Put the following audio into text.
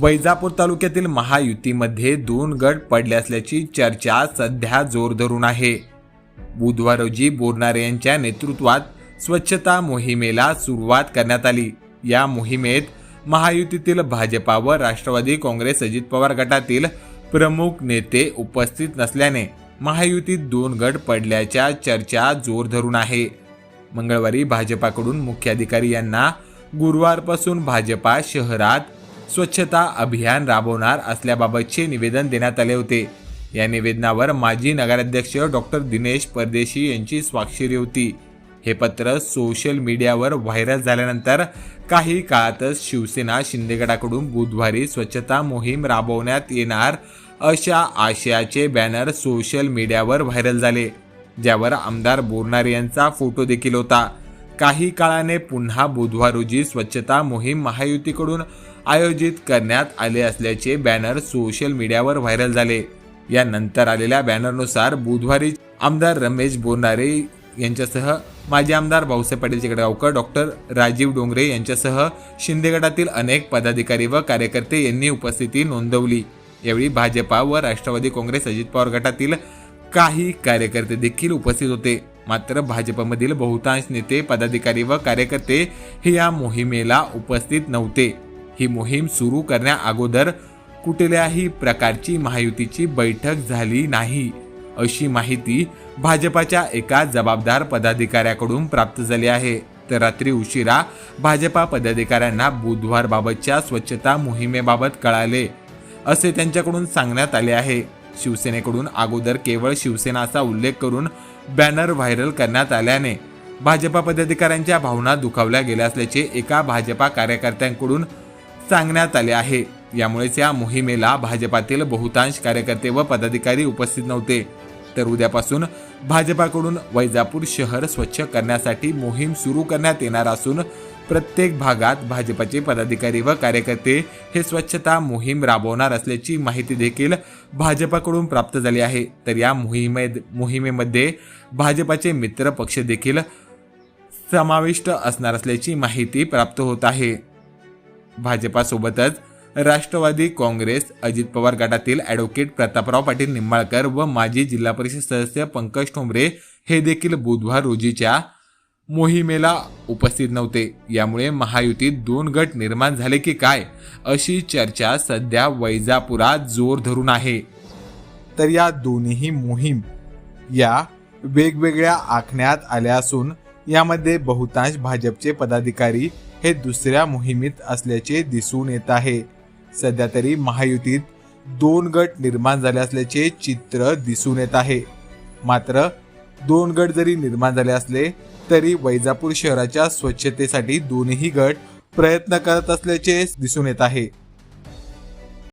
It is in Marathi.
वैजापूर तालुक्यातील महायुतीमध्ये दोन गट पडले असल्याची चर्चा सध्या जोर धरून आहे. बुधवार रोजी बोरनारे यांच्या नेतृत्वात स्वच्छता मोहिमेला सुरुवात करण्यात आली. या मोहिमेत महायुतीतील भाजपा व राष्ट्रवादी काँग्रेस अजित पवार गटातील प्रमुख नेते उपस्थित नसल्याने महायुतीत दोन गट पडल्याच्या चर्चा जोर धरून आहे. मंगळवारी भाजपाकडून मुख्याधिकारी यांना गुरुवारपासून भाजपा शहरात स्वच्छता अभियान राबवणार असल्याबाबतचे निवेदन देण्यात आले होते. या निवेदनावर माजी नगराध्यक्ष डॉक्टर दिनेश परदेशी यांची स्वाक्षरी होती. हे पत्र सोशल मीडियावर व्हायरल झाल्यानंतर काही काळातच शिवसेना शिंदेगडाकडून बुधवारी स्वच्छता मोहीम राबवण्यात येणार अशा आशयाचे बॅनर सोशल मीडियावर व्हायरल झाले ज्यावर आमदार बोरनारे यांचा फोटो देखील होता. काही काळाने पुन्हा बुधवार रोजी स्वच्छता मोहीम महायुतीकडून आयोजित करण्यात आले असल्याचे बॅनर सोशल मीडियावर व्हायरल झाले. यानंतर आलेल्या बॅनरनुसार बुधवारी आमदार रमेश बोरनारे यांच्यासह माजी आमदार भाऊसाहेब पाटील चिकडगावकर डॉक्टर राजीव डोंगरे यांच्यासह शिंदे गटातील अनेक पदाधिकारी व कार्यकर्ते यांनी उपस्थिती नोंदवली. यावेळी भाजपा व राष्ट्रवादी काँग्रेस अजित पवार गटातील काही कार्यकर्ते देखील उपस्थित होते. मात्र भाजपमधील बहुतांश नेते पदाधिकारी व कार्यकर्ते हे या मोहिमेला उपस्थित नव्हते. ही मोहीम सुरू करण्या अगोदर कुठल्याही प्रकारची महायुतीची बैठक झाली नाही. अशी माहिती भाजपाच्या एका जबाबदार पदाधिकाऱ्याकडून प्राप्त झाली आहे. तर रात्री उशिरा भाजपा पदाधिकाऱ्यांना बुधवारबाबतच्या स्वच्छता मोहिमेबाबत कळाले असे त्यांच्याकडून सांगण्यात आले आहे. शिवसेनेकडून अगोदर केवळ शिवसेनाचा उल्लेख करून बॅनर व्हायरल करण्यात आल्याने भाजपा पदाधिकाऱ्यांच्या भावना दुखावल्या गेल्या असल्याचे एका भाजपा कार्यकर्त्यांकडून सांगण्यात आले आहे. यामुळेच या मोहिमेला भाजपातील बहुतांश कार्यकर्ते व पदाधिकारी उपस्थित नव्हते. तर उद्यापासून भाजपाकडून वैजापूर शहर स्वच्छ करण्यासाठी मोहीम सुरू करण्यात येणार असून प्रत्येक भागात भाजपाचे पदाधिकारी व कार्यकर्ते हे स्वच्छता मोहीम राबवणार असल्याची माहिती देखील भाजपाकडून प्राप्त झाली आहे. तर या मोहिमे मोहिमेमध्ये भाजपाचे मित्र पक्ष देखील समाविष्ट असणार असल्याची माहिती प्राप्त होत आहे. भाजपासोबतच राष्ट्रवादी काँग्रेस अजित पवार गटातील ॲडव्होकेट प्रतापराव पाटील निंबाळकर व माजी जिल्हा परिषद सदस्य पंकज ठोंबरे हे देखील बुधवार रोजीच्या मोहिमेला उपस्थित नव्हते. यामुळे महायुतीत दोन गट निर्माण झाले की काय अशी चर्चा सध्या वैजापुरात जोर धरून आहे. तर या दोन्ही मोहीम या वेगवेगळ्या आखण्यात आल्या असून यामध्ये बहुतांश भाजपचे पदाधिकारी हे दुसऱ्या मोहिमेत असल्याचे दिसून येत आहे. सध्या तरी महायुतीत दोन गट निर्माण झाले असल्याचे चित्र दिसून येत आहे. मात्र दोन गट जरी निर्माण झाले असले तरी वैजापूर शहराच्या स्वच्छतेसाठी दोन्ही गट प्रयत्न करत असल्याचे दिसून येत आहे.